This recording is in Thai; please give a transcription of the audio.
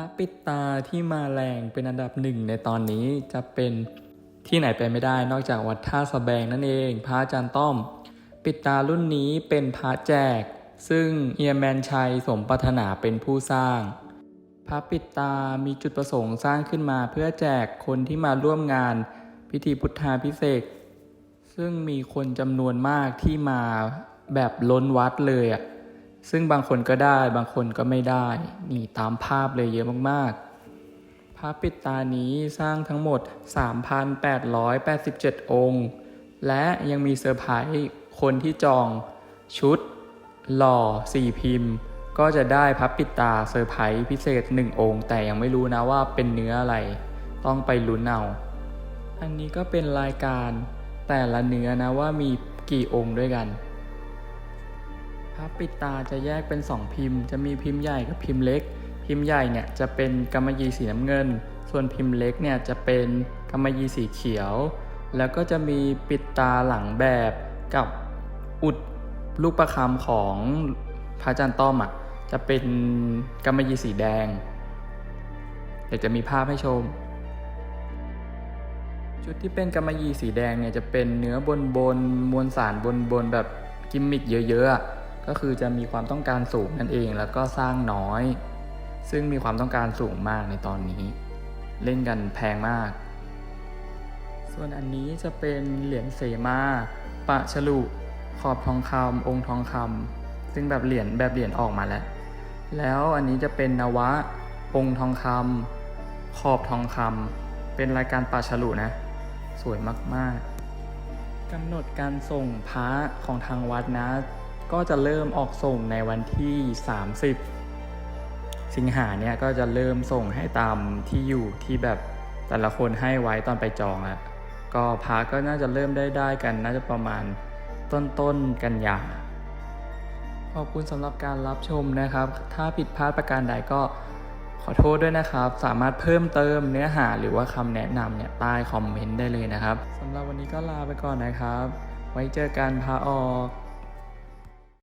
พระปิดตาที่มาแรงเป็นอันดับหนึ่งในตอนนี้จะเป็นที่ไหนไปไม่ได้นอกจากวัดท่าสะแบงนั่นเอง พระอาจารย์ต้อม ปิดตารุ่นนี้เป็นพระแจก ซึ่งเฮียแมนชัยสมปรารถนาเป็นผู้สร้าง พระปิดตามีจุดประสงค์สร้างขึ้นมาเพื่อแจกคนที่มาร่วมงานพิธีพุทธาพิเศษซึ่งมีคนจำนวนมากที่มาแบบล้นวัดเลยอะ ซึ่งบางคนก็ได้บางคนก็ไม่ได้ นี่ตามภาพเลยเยอะมากๆ พระปิดตานี้สร้างทั้งหมด 3,887 องค์ และยังมีเซอร์ไพรส์คนที่จองชุด หล่อ 4 พิมพ์ ก็จะได้พระปิดตาเซอร์ไพรส์พิเศษ 1 องค์ แต่ยังไม่รู้นะว่าเป็นเนื้ออะไร ต้องไปลุ้นเอา อันนี้ก็เป็นรายการแต่ละเนื้อนะว่ามีกี่องค์ด้วยกัน พปิดตาจะแยกเป็น 2 พิมพ์ จะมีพิมพ์ใหญ่กับพิมพ์เล็ก พิมพ์ใหญ่เนี่ยจะเป็นกำมะหยี่สีน้ำเงิน ส่วนพิมพ์เล็กเนี่ยจะเป็นกำมะหยี่สีเขียว แล้วก็จะมีปิดตาหลังแบบกับอุดลูกประคำของพระอาจารย์ต้อมอะจะเป็นกำมะหยี่สีแดง เดี๋ยวจะมีภาพให้ชมชุดที่เป็นกำมะหยี่สีแดงเนี่ยจะเป็นเนื้อบนบนมวลสารบนบนแบบกิมมิคเยอะๆอะ ก็คือจะมีความต้องการสูงนั่นเองแล้วก็สร้างน้อย ซึ่งมีความต้องการสูงมากในตอนนี้ เล่นกันแพงมาก ส่วนอันนี้จะเป็นเหรียญเสมาปะฉลุขอบทองคำองค์ทองคำซึ่งแบบเหรียญแบบเหรียญออกมาแล้ว แล้วอันนี้จะเป็นนวะองค์ทองคำขอบทองคำเป็นรายการปาฉลุนะ สวยมากๆกำหนดการส่งพระของทางวัดนะ ก็จะเริ่มออกส่งในวันที่ 30 สิงหาเนี่ยก็จะเริ่มส่งให้ตามที่อยู่ที่แบบแต่ละคนให้ไว้ตอนไปจองอะก็พระก็น่าจะเริ่มได้ได้กัน น่าจะประมาณต้นต้นๆกันยาขอบคุณสำหรับการรับชมนะครับ ถ้าผิดพลาดประการใดก็ขอโทษด้วยนะครับ สามารถเพิ่มเติมเนื้อหาหรือว่าคำแนะนำเนี่ยใต้คอมเมนต์ได้เลยนะครับสำหรับวันนี้ก็ลาไปก่อนนะครับ ไว้เจอกันพาออก